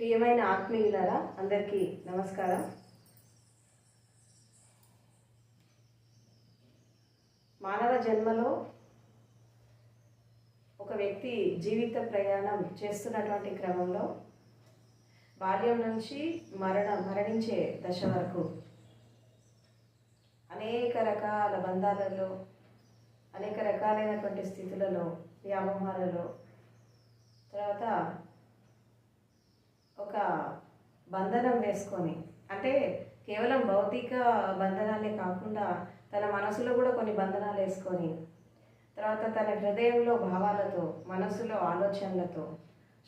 ప్రియమైన ఆత్మీయులారా అందరికీ నమస్కారం. మానవ జన్మలో ఒక వ్యక్తి జీవిత ప్రయాణం చేస్తున్నటువంటి క్రమంలో బాల్యం నుంచి మరణ మరణించే దశ వరకు అనేక రకాల బంధాలలో అనేక రకాలైనటువంటి స్థితులలో వ్యామోహాలలో తర్వాత ఒక బంధనం వేసుకొని అంటే కేవలం భౌతిక బంధనాలే కాకుండా తన మనసులో కూడా కొన్ని బంధనాలు వేసుకొని తర్వాత తన హృదయంలో భావాలతో మనసులో ఆలోచనలతో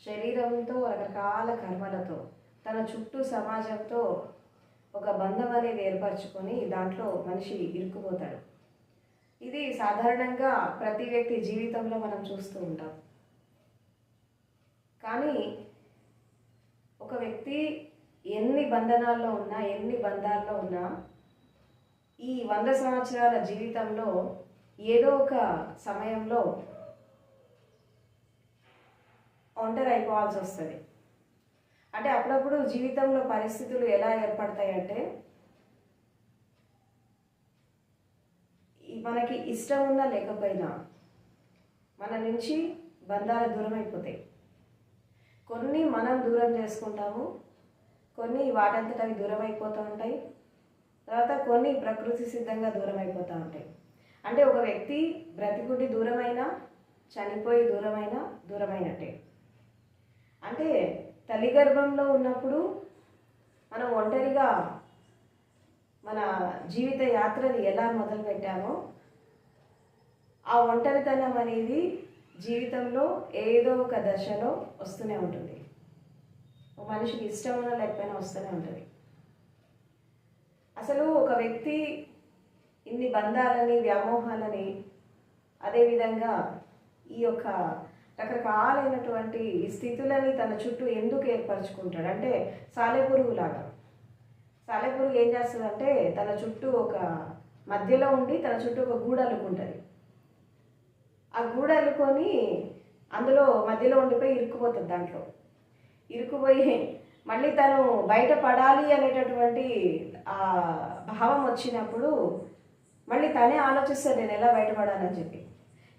శరీరంతో రకరకాల కర్మలతో తన చుట్టూ సమాజంతో ఒక బంధం అనేది ఏర్పరచుకొని దాంట్లో మనిషి ఇరుక్కుపోతాడు. ఇది సాధారణంగా ప్రతి వ్యక్తి జీవితంలో మనం చూస్తూ ఉంటాం. కానీ ఒక వ్యక్తి ఎన్ని బంధనాల్లో ఉన్నా ఎన్ని బంధాల్లో ఉన్నా ఈ వంద సంవత్సరాల జీవితంలో ఏదో ఒక సమయంలో ఒంటరి అయిపోవాల్సి వస్తుంది. అంటే అప్పుడప్పుడు జీవితంలో పరిస్థితులు ఎలా ఏర్పడతాయంటే మనకి ఇష్టం ఉన్నా లేకపోయినా మన నుంచి బంధాలు దూరం అయిపోతాయి కొన్ని మనం దూరం చేసుకుంటాము కొన్ని వాటంతట అవి దూరం అయిపోతూ ఉంటాయి తర్వాత కొన్ని ప్రకృతి సిద్ధంగా దూరం అయిపోతూ ఉంటాయి. అంటే ఒక వ్యక్తి బ్రతికుండి దూరమైనా చనిపోయి దూరమైనా దూరమైనట్టే. అంటే తల్లి గర్భంలో ఉన్నప్పుడు మనం ఒంటరిగా మన జీవిత యాత్రని ఎలా మొదలు పెట్టామో ఆ ఒంటరితనం అనేది జీవితంలో ఏదో ఒక దశలో వస్తూనే ఉంటుంది. ఒక మనిషికి ఇష్టమైనా లేకపోయినా వస్తూనే ఉంటుంది. అసలు ఒక వ్యక్తి ఇన్ని బంధాలని వ్యామోహాలని అదేవిధంగా ఈ యొక్క రకరకాలైనటువంటి స్థితులని తన చుట్టూ ఎందుకు ఏర్పరచుకుంటాడు? అంటే సాలెపురుగులాగా. సాలెపురుగు ఏం చేస్తుందంటే తన చుట్టూ ఒక మధ్యలో ఉండి తన చుట్టూ ఒక గూడు అల్లుకుంటుంది. ఆ గూడు అల్లుకొని అందులో మధ్యలో ఉండిపోయి ఇరుక్కుపోతుంది దాంట్లో. ఇరుక్కుపోయి మళ్ళీ తను బయట పడాలి అనేటటువంటి ఆ భావం వచ్చినప్పుడు మళ్ళీ తనే ఆలోచిస్తాడు నేను ఎలా బయటపడాలని చెప్పి.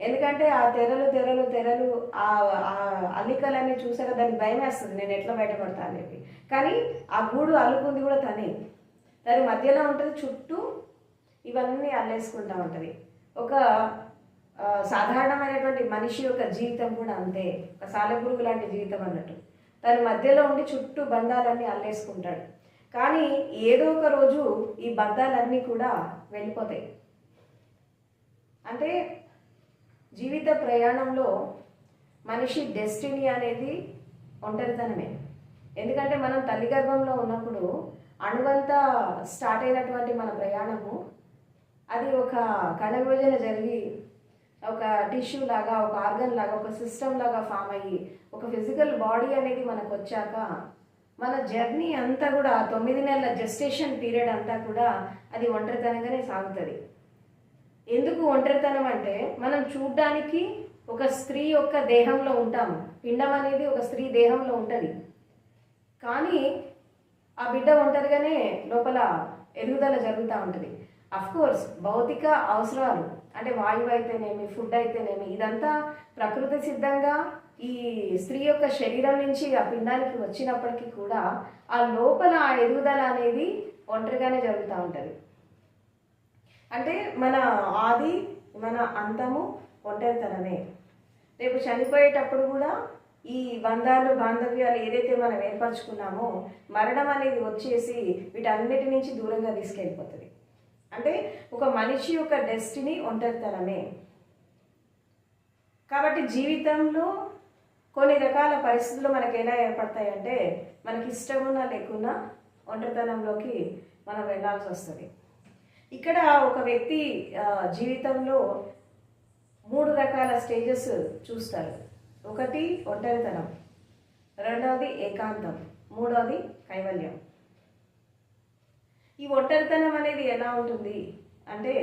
ఎందుకంటే ఆ తెరలు తెరలు తెరలు ఆ ఆ అల్లికలన్నీ చూసాక దానికి భయం వేస్తుంది నేను ఎట్లా బయటపడతా అని చెప్పి. కానీ ఆ గూడు అల్లుకుంది కూడా తనే. దాని మధ్యలో ఉంటుంది చుట్టూ ఇవన్నీ అల్లేసుకుంటా ఉంటుంది. ఒక సాధారణమైనటువంటి మనిషి యొక్క జీవితం కూడా అంతే. ఒక సాలెపురుగు లాంటి జీవితం అన్నట్టు. తన మధ్యలో ఉండి చుట్టూ బంధాలన్నీ అల్లేసుకుంటాడు. కానీ ఏదో ఒక రోజు ఈ బంధాలన్నీ కూడా వెళ్ళిపోతాయి. అంటే జీవిత ప్రయాణంలో మనిషి డెస్టినీ అనేది ఒంటరితనమే. ఎందుకంటే మనం తల్లి గర్భంలో ఉన్నప్పుడు అణువంతా స్టార్ట్ అయినటువంటి మన ప్రయాణము అది ఒక కణ విభజన జరిగి ఒక టిష్యూ లాగా ఒక ఆర్గన్ లాగా ఒక సిస్టమ్ లాగా ఫామ్ అయ్యి ఒక ఫిజికల్ బాడీ అనేది మనకు వచ్చాక మన జర్నీ అంతా కూడా ఆ తొమ్మిది నెలల జస్టేషన్ పీరియడ్ అంతా కూడా అది ఒంటరితనంగానే సాగుతుంది. ఎందుకు ఒంటరితనం అంటే మనం చూడ్డానికి ఒక స్త్రీ యొక్క దేహంలో ఉంటాము పిండం అనేది ఒక స్త్రీ దేహంలో ఉంటుంది. కానీ ఆ బిడ్డ ఒంటరిగానే లోపల ఎదుగుదల జరుగుతూ ఉంటుంది. కోర్స్ భౌతిక అవసరాలు అంటే వాయువు అయితేనేమి ఫుడ్ అయితేనేమి ఇదంతా ప్రకృతి సిద్ధంగా ఈ స్త్రీ యొక్క శరీరం నుంచి ఆ పిండానికి వచ్చినప్పటికీ కూడా ఆ లోపల ఆ ఎదుగుదల అనేది ఒంటరిగానే జరుగుతూ ఉంటుంది. అంటే మన ఆది మన అంతము ఒంటరితనమే. రేపు చనిపోయేటప్పుడు కూడా ఈ బంధాలు బాంధవ్యాలు ఏదైతే మనం ఏర్పరచుకున్నామో మరణం అనేది వచ్చేసి వీటన్నిటి నుంచి దూరంగా తీసుకెళ్ళిపోతుంది. అంటే ఒక మనిషి యొక్క డెస్టినీ ఒంటరితనమే. కాబట్టి జీవితంలో కొన్ని రకాల పరిస్థితులు మనకి ఎలా ఏర్పడతాయంటే మనకి ఇష్టమున్నా లేకున్నా ఒంటరితనంలోకి మనం వెళ్ళాల్సి వస్తుంది. ఇక్కడ ఒక వ్యక్తి జీవితంలో మూడు రకాల స్టేజెస్ చూస్తారు. ఒకటి ఒంటరితనం రెండవది ఏకాంతం మూడవది కైవల్యం. ఈ ఒంటరితనం అనేది ఎలా ఉంటుంది? అంటే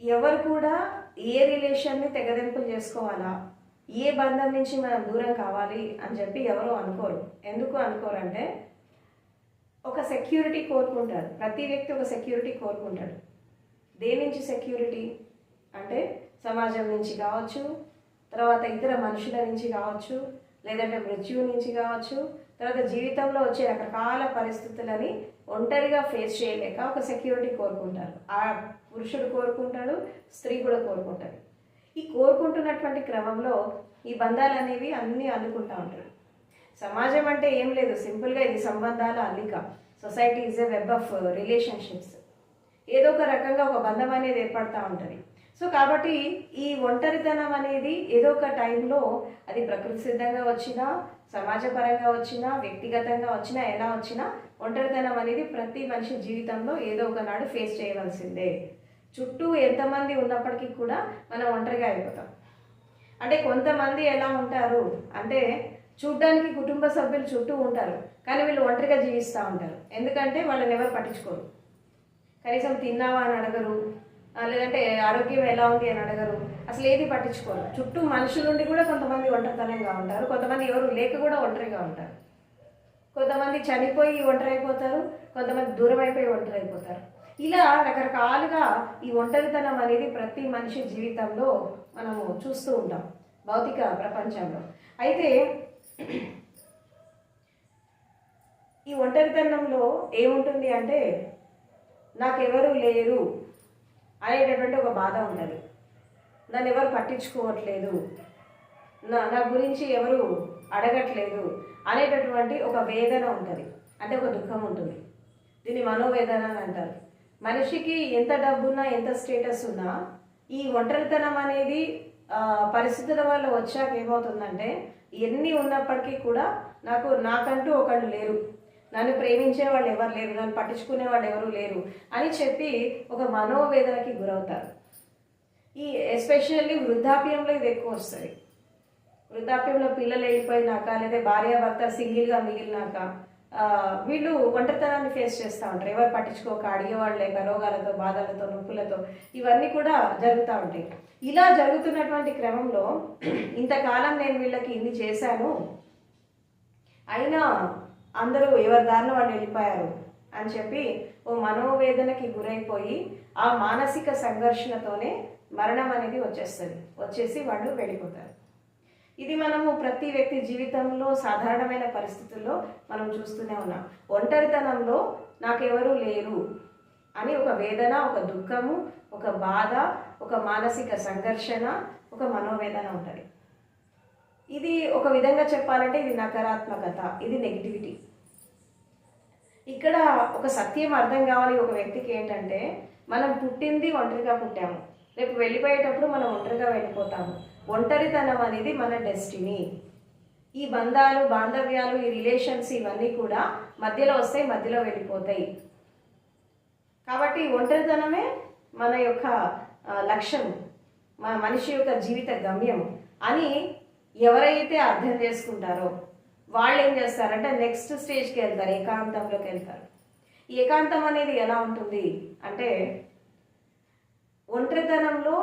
ఎవరు కూడా ఏ రిలేషన్ని తెగదెంపులు చేసుకోవాలా? ఏ బంధం నుంచి మనం దూరం కావాలి అని చెప్పి ఎవరు అనుకోరు. ఎందుకు అనుకోరంటే ఒక సెక్యూరిటీ కోరుకుంటారు. ప్రతి వ్యక్తి ఒక సెక్యూరిటీ కోరుకుంటాడు. దేని నుంచి సెక్యూరిటీ? అంటే సమాజం నుంచి కావచ్చు తర్వాత ఇతర మనుషుల నుంచి కావచ్చు లేదంటే మృత్యువు నుంచి కావచ్చు తర్వాత జీవితంలో వచ్చే రకరకాల పరిస్థితులని ఒంటరిగా ఫేస్ చేయలేక ఒక సెక్యూరిటీ కోరుకుంటారు. ఆ పురుషుడు కోరుకుంటాడు స్త్రీ కూడా కోరుకుంటాడు ఈ కోరుకుంటున్నటువంటి క్రమంలో ఈ బంధాలు అనేవి అన్నీ అల్లుకుంటూ ఉంటారు. సమాజం అంటే ఏం లేదు సింపుల్గా ఇది సంబంధాల అల్లిక. Society is a web of relationships ఏదో ఒక రకంగా ఒక బంధం అనేది ఏర్పడుతూ ఉంటుంది. సో కాబట్టి ఈ ఒంటరితనం అనేది ఏదో ఒక టైంలో అది ప్రకృతి సిద్ధంగా వచ్చినా సమాజపరంగా వచ్చినా వ్యక్తిగతంగా వచ్చినా ఎలా వచ్చినా ఒంటరితనం అనేది ప్రతి మనిషి జీవితంలో ఏదో ఒకనాడు ఫేస్ చేయవలసిందే. చుట్టూ ఎంతమంది ఉన్నప్పటికీ కూడా మనం ఒంటరిగా అయిపోతాం. అంటే కొంతమంది ఎలా ఉంటారు? అంటే చూడ్డానికి కుటుంబ సభ్యులు చుట్టూ ఉంటారు కానీ వీళ్ళు ఒంటరిగా జీవిస్తూ ఉంటారు. ఎందుకంటే వాళ్ళని ఎవరు పట్టించుకోరు. కనీసం తిన్నావా అని అడగరు లేదంటే ఆరోగ్యం ఎలా ఉంది అని అడగరు. అసలు ఏది పట్టించుకోరు. చుట్టూ మనుషులుండి కూడా కొంతమంది ఒంటరితనంగా ఉంటారు. కొంతమంది ఎవరు లేక కూడా ఒంటరిగా ఉంటారు. కొంతమంది చనిపోయి ఒంటరి అయిపోతారు కొంతమంది దూరం అయిపోయి ఒంటరి అయిపోతారు ఇలా రకరకాలుగా ఈ ఒంటరితనం అనేది ప్రతి మనిషి జీవితంలో మనము చూస్తూ ఉంటాం. భౌతిక ప్రపంచంలో. అయితే ఈ ఒంటరితనంలో ఏముంటుంది అంటే నాకెవరు లేరు. అనేటటువంటి ఒక బాధ ఉన్నది. నన్ను ఎవరు పట్టించుకోవట్లేదు. నా నా గురించి ఎవరు అడగట్లేదు అనేటటువంటి ఒక వేదన ఉంటుంది. అంటే ఒక దుఃఖం ఉంటుంది. దీన్ని మనోవేదన అని అంటారు. మనిషికి ఎంత డబ్బున్నా ఎంత స్టేటస్ ఉన్నా ఈ ఒంటరితనం అనేది పరిస్థితుల వల్ల వచ్చాక ఏమవుతుందంటే ఎన్ని ఉన్నప్పటికీ కూడా నాకు నాకంటూ ఒకళ్ళు లేరు. నన్ను ప్రేమించే వాళ్ళు ఎవరు లేరు నన్ను పట్టించుకునే వాళ్ళు ఎవరు లేరు అని చెప్పి ఒక మనోవేదనకి గురవుతారు. ఈ ఎస్పెషల్లీ వృద్ధాప్యంలో ఇది ఎక్కువ వస్తుంది. వృద్ధాప్యంలో పిల్లలు వెళ్ళిపోయినాక లేదా భార్యాభర్త సింగిల్గా మిగిలినాక వీళ్ళు ఒంటరితనాన్ని ఫేస్ చేస్తూ ఉంటారు. ఎవరు పట్టించుకోక అడిగేవాళ్ళు లేక రోగాలతో బాధలతో నొప్పులతో ఇవన్నీ కూడా జరుగుతూ ఉంటాయి. ఇలా జరుగుతున్నటువంటి క్రమంలో ఇంతకాలం నేను వీళ్ళకి ఇన్ని చేశాను అయినా అందరూ ఎవరి దారిన వాళ్ళు వెళ్ళిపోయారు అని చెప్పి ఓ మనోవేదనకి గురైపోయి ఆ మానసిక సంఘర్షణతోనే మరణం అనేది వచ్చేస్తుంది. వచ్చేసి వాళ్ళు వెళ్ళిపోతారు. ఇది మనము ప్రతి వ్యక్తి జీవితంలో సాధారణమైన పరిస్థితుల్లో మనం చూస్తూనే ఉన్నాం. ఒంటరితనంలో నాకెవరూ లేరు అని ఒక వేదన ఒక దుఃఖము ఒక బాధ ఒక మానసిక సంఘర్షణ ఒక మనోవేదన ఉంటుంది. ఇది ఒక విధంగా చెప్పాలంటే ఇది నకారాత్మకత ఇది నెగిటివిటీ ఇక్కడ ఒక సత్యం అర్థం కావాలి ఒక వ్యక్తికి ఏంటంటే మనం పుట్టింది ఒంటరిగా పుట్టాము. రేపు వెళ్ళిపోయేటప్పుడు మనం ఒంటరిగా వెళ్ళిపోతాము. ఒంటరితనం అనేది మన డెస్టినీ ఈ బంధాలు బాంధవ్యాలు ఈ రిలేషన్స్ ఇవన్నీ కూడా మధ్యలో వస్తాయి మధ్యలో వెళ్ళిపోతాయి. కాబట్టి ఒంటరితనమే మన యొక్క లక్ష్యం మన మనిషి యొక్క జీవిత గమ్యం అని ఎవరైతే అర్థం చేసుకుంటారో వాళ్ళు ఏం చేస్తారంటే నెక్స్ట్ స్టేజ్కి వెళ్తారు ఏకాంతంలోకి వెళ్తారు. ఏకాంతం అనేది ఎలా ఉంటుంది అంటే ఒంటరితనంలో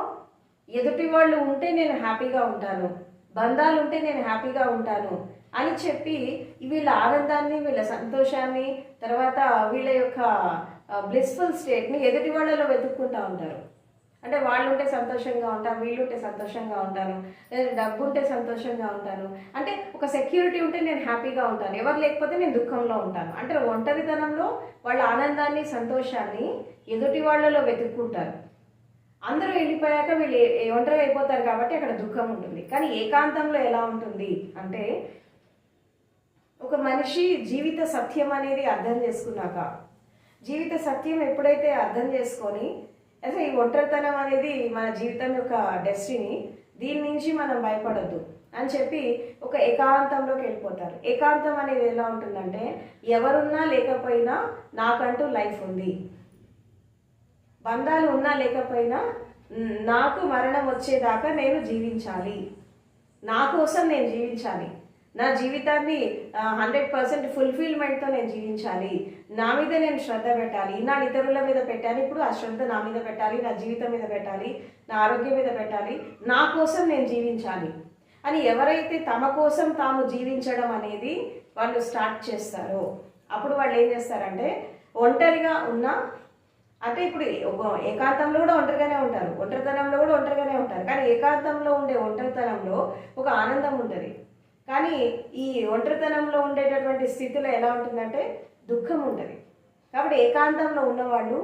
ఎదుటి వాళ్ళు ఉంటే నేను హ్యాపీగా ఉంటాను బంధాలు ఉంటే నేను హ్యాపీగా ఉంటాను అని చెప్పి వీళ్ళ ఆనందాన్ని వీళ్ళ సంతోషాన్ని తర్వాత వీళ్ళ యొక్క బ్లిస్ఫుల్ స్టేట్ని ఎదుటి వాళ్ళలో వెతుక్కుంటూ ఉంటారు. అంటే వాళ్ళు ఉంటే సంతోషంగా ఉంటారు వీళ్ళు ఉంటే సంతోషంగా ఉంటాను లేదా డబ్బు ఉంటే సంతోషంగా ఉంటాను అంటే ఒక సెక్యూరిటీ ఉంటే నేను హ్యాపీగా ఉంటాను ఎవరు లేకపోతే నేను దుఃఖంలో ఉంటాను. అంటే ఒంటరితనంలో వాళ్ళ ఆనందాన్ని సంతోషాన్ని ఎదుటి వాళ్ళలో వెతుక్కుంటారు. అందరూ వెళ్ళిపోయాక వీళ్ళు ఒంటరి అయిపోతారు కాబట్టి అక్కడ దుఃఖం ఉంటుంది. కానీ ఏకాంతంలో ఎలా ఉంటుంది అంటే ఒక మనిషి జీవిత సత్యం అనేది అర్థం చేసుకున్నాక జీవిత సత్యం ఎప్పుడైతే అర్థం చేసుకొని అసలు ఈ ఒంటరితనం అనేది మన జీవితం యొక్క డెస్టినీ దీని నుంచి మనం భయపడొద్దు అని చెప్పి ఒక ఏకాంతంలోకి వెళ్ళిపోతారు. ఏకాంతం అనేది ఎలా ఉంటుందంటే ఎవరున్నా లేకపోయినా నాకంటూ లైఫ్ ఉంది. బంధాలు ఉన్నా లేకపోయినా నాకు మరణం వచ్చేదాకా నేను జీవించాలి. నా కోసం నేను జీవించాలి. నా జీవితాన్ని హండ్రెడ్ పర్సెంట్ ఫుల్ఫిల్మెంట్తో నేను జీవించాలి. నా మీద నేను శ్రద్ధ పెట్టాలి. నా ఇతరుల మీద పెట్టాను. ఇప్పుడు ఆ శ్రద్ధ నా మీద పెట్టాలి నా జీవితం మీద పెట్టాలి నా ఆరోగ్యం మీద పెట్టాలి. నా కోసం నేను జీవించాలి. అని ఎవరైతే తమ కోసం తాము జీవించడం అనేది వాళ్ళు స్టార్ట్ చేస్తారో అప్పుడు వాళ్ళు ఏం చేస్తారంటే ఒంటరిగా ఉన్న అంటే ఇప్పుడు ఏకాంతంలో కూడా ఒంటరిగానే ఉంటారు. ఒంటరితనంలో కూడా ఒంటరిగానే ఉంటారు. కానీ ఏకాంతంలో ఉండే ఒంటరితనంలో ఒక ఆనందం ఉంటుంది. కానీ ఈ ఒంటరితనంలో ఉండేటటువంటి స్థితిలో ఎలా ఉంటుందంటే దుఃఖం ఉంటుంది కాబట్టి ఏకాంతంలో ఉన్నవాళ్ళు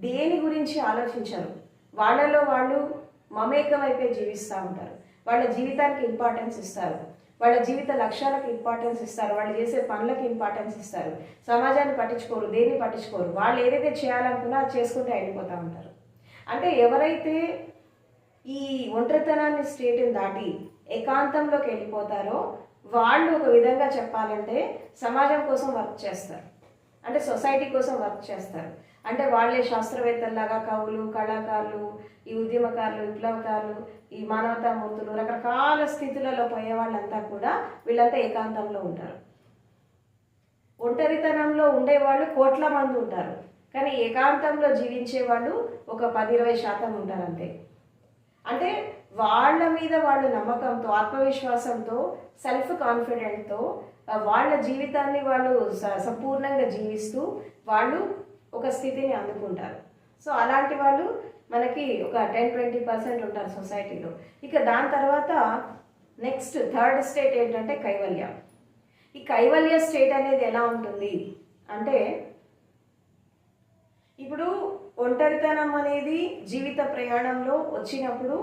దేని గురించి ఆలోచించరు. వాళ్ళలో వాళ్ళు మమేకమైపోయి జీవిస్తూ ఉంటారు. వాళ్ళ జీవితానికి ఇంపార్టెన్స్ ఇస్తారు. వాళ్ళ జీవిత లక్ష్యాలకు ఇంపార్టెన్స్ ఇస్తారు. వాళ్ళు చేసే పనులకు ఇంపార్టెన్స్ ఇస్తారు. సమాజాన్ని పట్టించుకోరు దేన్ని పట్టించుకోరు. వాళ్ళు ఏదైతే చేయాలనుకున్నా అది చేసుకుంటే అయిపోతూ ఉంటారు. అంటే ఎవరైతే ఈ ఒంటరితనాన్ని స్టేట్ని దాటి ఏకాంతంలోకి వెళ్ళిపోతారో వాళ్ళు ఒక విధంగా చెప్పాలంటే సమాజం కోసం వర్క్ చేస్తారు. అంటే సొసైటీ కోసం వర్క్ చేస్తారు. అంటే వాళ్ళే శాస్త్రవేత్తల్లాగా కవులు కళాకారులు ఈ ఉద్యమకారులు విప్లవకారులు ఈ మానవతామూర్తులు రకరకాల స్థితులలో పోయే వాళ్ళంతా కూడా వీళ్ళంతా ఏకాంతంలో ఉంటారు. ఒంటరితనంలో ఉండేవాళ్ళు కోట్ల మంది ఉంటారు. కానీ ఏకాంతంలో జీవించే వాళ్ళు ఒక పది ఇరవై శాతం ఉంటారు అంతే. అంటే వాళ్ళ మీద వాళ్ళు నమ్మకంతో ఆత్మవిశ్వాసంతో సెల్ఫ్ కాన్ఫిడెంట్తో వాళ్ళ జీవితాన్ని వాళ్ళు స- సంపూర్ణంగా జీవిస్తూ వాళ్ళు ఒక స్థితిని అందుకుంటారు. సో అలాంటి వాళ్ళు మనకి ఒక టెన్ ట్వంటీ పర్సెంట్ ఉంటారు సొసైటీలో ఇక దాని తర్వాత నెక్స్ట్ థర్డ్ స్టేట్ ఏంటంటే కైవల్య. ఈ కైవల్య స్టేట్ అనేది ఎలా ఉంటుంది? అంటే ఇప్పుడు ఒంటరితనం అనేది జీవిత ప్రయాణంలో వచ్చినప్పుడు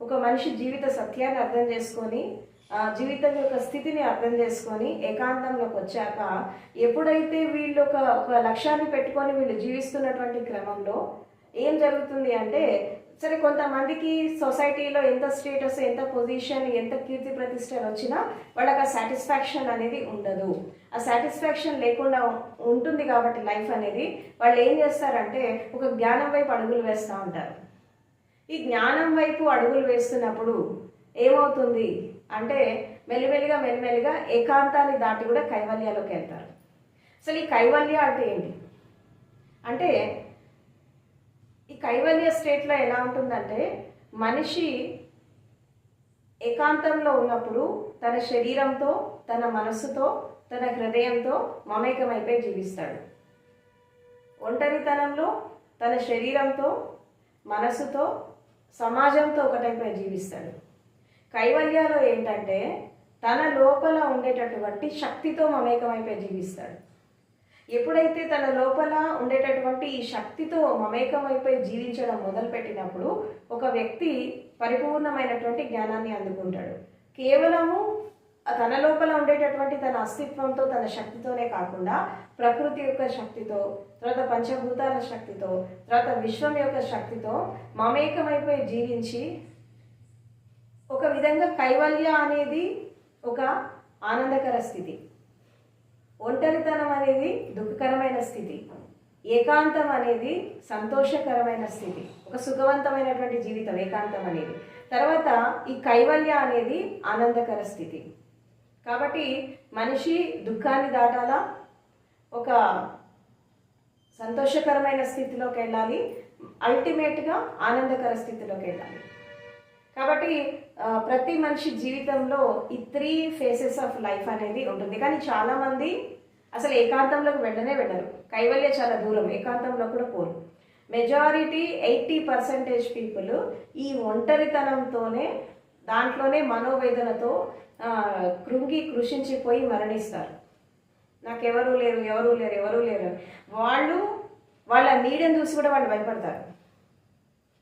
ఒక మనిషి జీవిత సత్యాన్ని అర్థం చేసుకొని ఆ జీవితం యొక్క స్థితిని అర్థం చేసుకొని ఏకాంతంలోకి వచ్చాక ఎప్పుడైతే వీళ్ళు ఒక ఒక లక్ష్యాన్ని పెట్టుకొని వీళ్ళు జీవిస్తున్నటువంటి క్రమంలో ఏం జరుగుతుంది అంటే సరే కొంతమందికి సొసైటీలో ఎంత స్టేటస్ ఎంత పొజిషన్ ఎంత కీర్తి ప్రతిష్టలు వచ్చినా వాళ్ళకి ఆ సాటిస్ఫాక్షన్ అనేది ఉండదు. ఆ సాటిస్ఫాక్షన్ లేకుండా ఉంటుంది కాబట్టి లైఫ్ అనేది వాళ్ళు ఏం చేస్తారంటే ఒక జ్ఞానం వైపు అడుగులు వేస్తూ ఉంటారు. ఈ జ్ఞానం వైపు అడుగులు వేస్తున్నప్పుడు ఏమవుతుంది అంటే మెల్లిమెల్లిగా మెల్లిమెల్లిగా ఏకాంతాన్ని దాటి కూడా కైవల్యాలోకి వెళ్తారు. అసలు ఈ కైవల్య అంటే ఏంటి? అంటే ఈ కైవల్య స్టేట్లో ఎలా ఉంటుందంటే మనిషి ఏకాంతంలో ఉన్నప్పుడు తన శరీరంతో తన మనస్సుతో తన హృదయంతో మమేకమైపోయి జీవిస్తాడు. ఒంటరితనంలో తన శరీరంతో మనసుతో సమాజంతో ఒకటైపోయి జీవిస్తాడు. కైవల్యాలో ఏంటంటే తన లోపల ఉండేటటువంటి శక్తితో మమేకమైపోయి జీవిస్తాడు. ఎప్పుడైతే తన లోపల ఉండేటటువంటి ఈ శక్తితో మమేకమైపోయి జీవించడం మొదలుపెట్టినప్పుడు ఒక వ్యక్తి పరిపూర్ణమైనటువంటి జ్ఞానాన్ని అందుకుంటాడు. కేవలము తన లోపల ఉండేటటువంటి తన అస్తిత్వంతో తన శక్తితోనే కాకుండా ప్రకృతి యొక్క శక్తితో తర్వాత పంచభూతాల శక్తితో తర్వాత విశ్వం యొక్క శక్తితో మమేకమైపోయి జీవించి ఒక విధంగా కైవల్య అనేది ఒక ఆనందకర స్థితి. ఒంటరితనం అనేది దుఃఖకరమైన స్థితి. ఏకాంతం అనేది సంతోషకరమైన స్థితి. ఒక సుఖవంతమైనటువంటి జీవితం ఏకాంతం అనేది. తర్వాత ఈ కైవల్య అనేది ఆనందకర స్థితి. కాబట్టి మనిషి దుఃఖాన్ని దాటాలా? ఒక సంతోషకరమైన స్థితిలోకి వెళ్ళాలి. అల్టిమేట్గా ఆనందకర స్థితిలోకి వెళ్ళాలి. కాబట్టి ప్రతి మనిషి జీవితంలో ఈ త్రీ ఫేసెస్ ఆఫ్ లైఫ్ అనేది ఉంటుంది. కానీ చాలామంది అసలు ఏకాంతంలోకి వెళ్ళనే వెళ్ళరు. కైవల్య చాలా దూరం ఏకాంతంలో కూడా పోరు. మెజారిటీ ఎయిటీ పర్సెంటేజ్ పీపుల్ ఈ ఒంటరితనంతోనే దాంట్లోనే మనోవేదనతో కృంగి కృషించిపోయి మరణిస్తారు. నాకెవరూ లేరు ఎవరూ లేరు ఎవరూ లేరు వాళ్ళు వాళ్ళ నీడని చూసి కూడా వాళ్ళు భయపడతారు.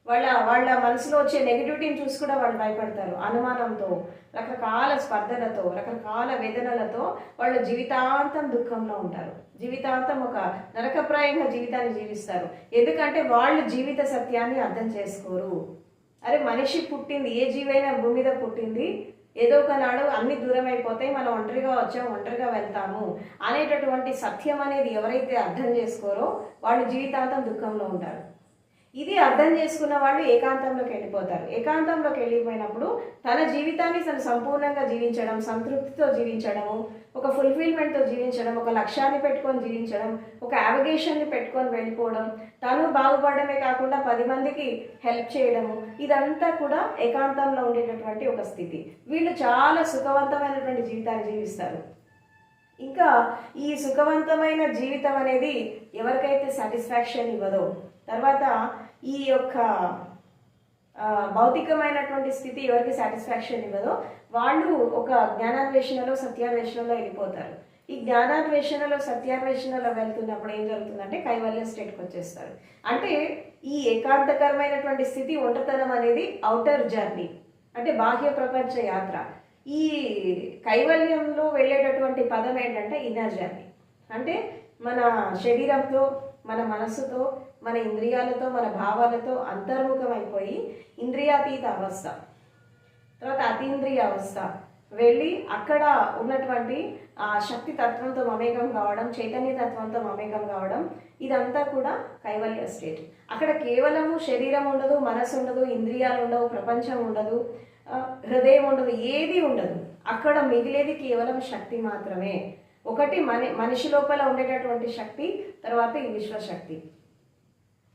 వాళ్ళ వాళ్ళ మనసులో వచ్చే నెగిటివిటీని చూసి కూడా వాళ్ళు భయపడతారు. అనుమానంతో రకరకాల స్పర్ధలతో రకరకాల వేదనలతో వాళ్ళు జీవితాంతం దుఃఖంలో ఉంటారు. జీవితాంతం ఒక నరకప్రాయంగా జీవితాన్ని జీవిస్తారు. ఎందుకంటే వాళ్ళు జీవిత సత్యాన్ని అర్థం చేసుకోరు. అరే మనిషి పుట్టింది ఏ జీవైనా భూమి మీద పుట్టింది ఏదో ఒకనాడు అన్ని దూరం అయిపోతాయి మనం ఒంటరిగా వచ్చాం ఒంటరిగా వెళ్తాము అనేటటువంటి సత్యం అనేది ఎవరైతే అర్థం చేసుకోరో వాళ్ళు జీవితాంతం దుఃఖంలో ఉంటారు. ఇది అర్థం చేసుకున్న వాళ్ళు ఏకాంతంలోకి వెళ్ళిపోతారు. ఏకాంతంలోకి వెళ్ళిపోయినప్పుడు తన జీవితాన్ని తను సంపూర్ణంగా జీవించడం సంతృప్తితో జీవించడము ఒక ఫుల్ఫిల్మెంట్తో జీవించడం ఒక లక్ష్యాన్ని పెట్టుకొని జీవించడం ఒక యావిగేషన్ని పెట్టుకొని వెళ్ళిపోవడం తను బాగుపడమే కాకుండా పది మందికి హెల్ప్ చేయడము ఇదంతా కూడా ఏకాంతంలో ఉండేటటువంటి ఒక స్థితి. వీళ్ళు చాలా సుఖవంతమైనటువంటి జీవితాన్ని జీవిస్తారు. ఇంకా ఈ సుఖవంతమైన జీవితం అనేది ఎవరికైతే సాటిస్ఫాక్షన్ ఇవ్వదో తర్వాత ఈ యొక్క భౌతికమైనటువంటి స్థితి ఎవరికి సాటిస్ఫాక్షన్ ఇవ్వదో వాళ్ళు ఒక జ్ఞానాన్వేషణలో సత్యాన్వేషణలో వెళ్ళిపోతారు. ఈ జ్ఞానాన్వేషణలో సత్యాన్వేషణలో వెళ్తున్నప్పుడు ఏం జరుగుతుందంటే కైవల్య స్టేట్కి వచ్చేస్తారు. అంటే ఈ ఏకాంతకరమైనటువంటి స్థితి ఒంటతనం అనేది అవుటర్ జర్నీ అంటే బాహ్య ప్రపంచ యాత్ర. ఈ కైవల్యంలో వెళ్ళేటటువంటి పదం ఏంటంటే ఇన్నర్ జర్నీ అంటే మన శరీరంతో మన మనస్సుతో మన ఇంద్రియాలతో మన భావాలతో అంతర్ముఖమైపోయి ఇంద్రియాతీత అవస్థ. తర్వాత అతీంద్రియ అవస్థ. వెళ్ళి అక్కడ ఉన్నటువంటి ఆ శక్తి తత్వంతో మమేకం కావడం చైతన్య తత్వంతో మమేకం కావడం ఇదంతా కూడా కైవల్య స్టేట్ అక్కడ కేవలము శరీరం ఉండదు మనసు ఉండదు ఇంద్రియాలు ఉండవు ప్రపంచం ఉండదు హృదయం ఉండదు ఏది ఉండదు. అక్కడ మిగిలేది కేవలం శక్తి మాత్రమే. ఒకటి మన మనిషి లోపల ఉండేటటువంటి శక్తి తర్వాత ఈ విశ్వశక్తి.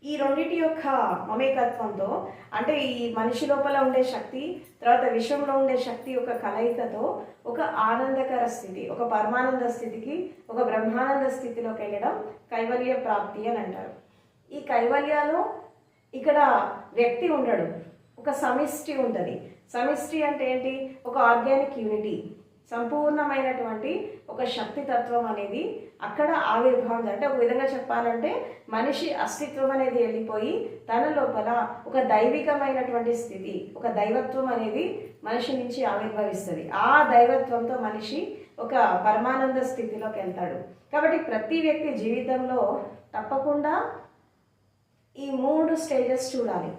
ఈ రెండింటి యొక్క మమేకత్వంతో అంటే ఈ మనిషి లోపల ఉండే శక్తి తర్వాత విశ్వంలో ఉండే శక్తి యొక్క కలయికతో ఒక ఆనందకర స్థితి ఒక పరమానంద స్థితికి ఒక బ్రహ్మానంద స్థితిలోకి వెళ్ళడం కైవల్య ప్రాప్తి అని అంటారు. ఈ కైవల్యాలో ఇక్కడ వ్యక్తి ఉండడు ఒక సమిష్టి ఉంటుంది. సమిష్టి అంటే ఏంటి? ఒక ఆర్గానిక్ యూనిటీ. సంపూర్ణమైనటువంటి ఒక శక్తి తత్వం అనేది అక్కడ ఆవిర్భావం అంటే ఒక విధంగా చెప్పాలంటే మనిషి అస్తిత్వం అనేది వెళ్ళిపోయి తన లోపల ఒక దైవికమైనటువంటి స్థితి ఒక దైవత్వం అనేది మనిషి నుంచి ఆవిర్భవిస్తుంది. ఆ దైవత్వంతో మనిషి ఒక పరమానంద స్థితిలోకి వెళ్తాడు. కాబట్టి ప్రతి వ్యక్తి జీవితంలో తప్పకుండా ఈ మూడు స్టేజెస్ చూడాలి.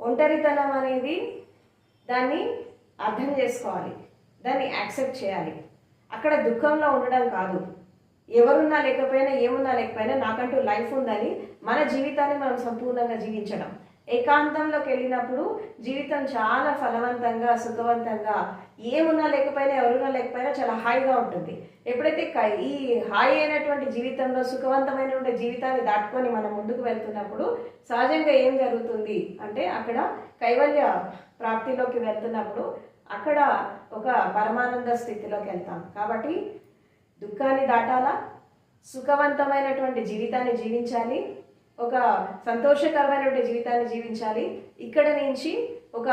ఒంటరితనం అనేది దాన్ని అర్థం చేసుకోవాలి. దాన్ని యాక్సెప్ట్ చేయాలి. అక్కడ దుఃఖంలో ఉండడం కాదు. ఎవరున్నా లేకపోయినా ఏమున్నా లేకపోయినా నాకంటూ లైఫ్ ఉందని మన జీవితాన్ని మనం సంపూర్ణంగా జీవించడం. ఏకాంతంలోకి వెళ్ళినప్పుడు జీవితం చాలా ఫలవంతంగా సుఖవంతంగా ఏమున్నా లేకపోయినా ఎవరున్నా లేకపోయినా చాలా హాయిగా ఉంటుంది. ఎప్పుడైతే క- ఈ హాయి అయినటువంటి జీవితంలో సుఖవంతమైనటువంటి జీవితాన్ని దాటుకొని మనం ముందుకు వెళ్తున్నప్పుడు సహజంగా ఏం జరుగుతుంది అంటే అక్కడ కైవల్య ప్రాప్తిలోకి వెళ్తున్నప్పుడు అక్కడ ఒక పరమానంద స్థితిలోకి వెళ్తాం. కాబట్టి దుఃఖాన్ని దాటాలా? సుఖవంతమైనటువంటి జీవితాన్ని జీవించాలి. ఒక సంతోషకరమైనటువంటి జీవితాన్ని జీవించాలి. ఇక్కడ నుంచి ఒక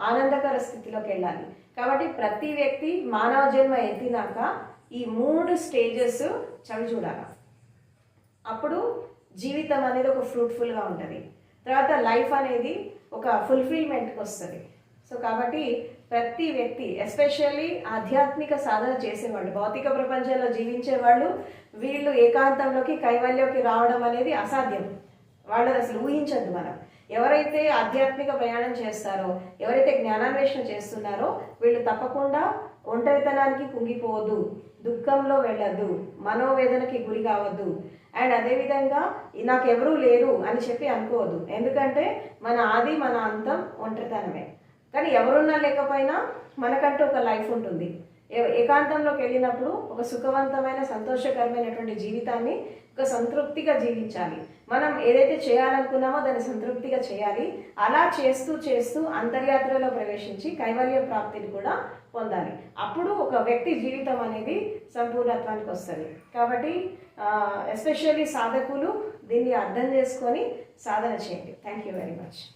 ఆనందకర స్థితిలోకి వెళ్ళాలి. కాబట్టి ప్రతి వ్యక్తి మానవ జన్మ ఎత్తినాక ఈ మూడు స్టేజెస్ చవి చూడాలి. అప్పుడు జీవితం అనేది ఒక ఫ్రూట్ఫుల్గా ఉంటుంది. తర్వాత లైఫ్ అనేది ఒక ఫుల్ఫిల్మెంట్కి వస్తుంది. సో కాబట్టి ప్రతి వ్యక్తి ఎస్పెషల్లీ ఆధ్యాత్మిక సాధన చేసేవాళ్ళు భౌతిక ప్రపంచంలో జీవించే వాళ్ళు వీళ్ళు ఏకాంతంలోకి కైవల్యంకి రావడం అనేది అసాధ్యం. వాళ్ళు అసలు ఊహించద్దు మనం. ఎవరైతే ఆధ్యాత్మిక ప్రయాణం చేస్తారో ఎవరైతే జ్ఞానాన్వేషణ చేస్తున్నారో వీళ్ళు తప్పకుండా ఒంటరితనానికి కుంగిపోవద్దు. దుఃఖంలో వెళ్ళద్దు. మనోవేదనకి గురి కావద్దు. అండ్ అదేవిధంగా నాకు ఎవరూ లేరు అని చెప్పి అనుకోవద్దు. ఎందుకంటే మన ఆది మన అంతం ఒంటరితనమే. కానీ ఎవరున్నా లేకపోయినా మనకంటూ ఒక లైఫ్ ఉంటుంది. ఏ- ఏకాంతంలోకి వెళ్ళినప్పుడు ఒక సుఖవంతమైన సంతోషకరమైనటువంటి జీవితాన్ని ఒక సంతృప్తిగా జీవించాలి. మనం ఏదైతే చేయాలనుకున్నామో దాన్ని సంతృప్తిగా చేయాలి. అలా చేస్తూ చేస్తూ అంతర్యాత్రలో ప్రవేశించి కైవల్య ప్రాప్తిని కూడా పొందాలి. అప్పుడు ఒక వ్యక్తి జీవితం అనేది సంపూర్ణత్వానికి వస్తుంది. కాబట్టి ఎస్పెషల్లీ సాధకులు దీన్ని అర్థం చేసుకొని సాధన చేయండి. Thank you very much.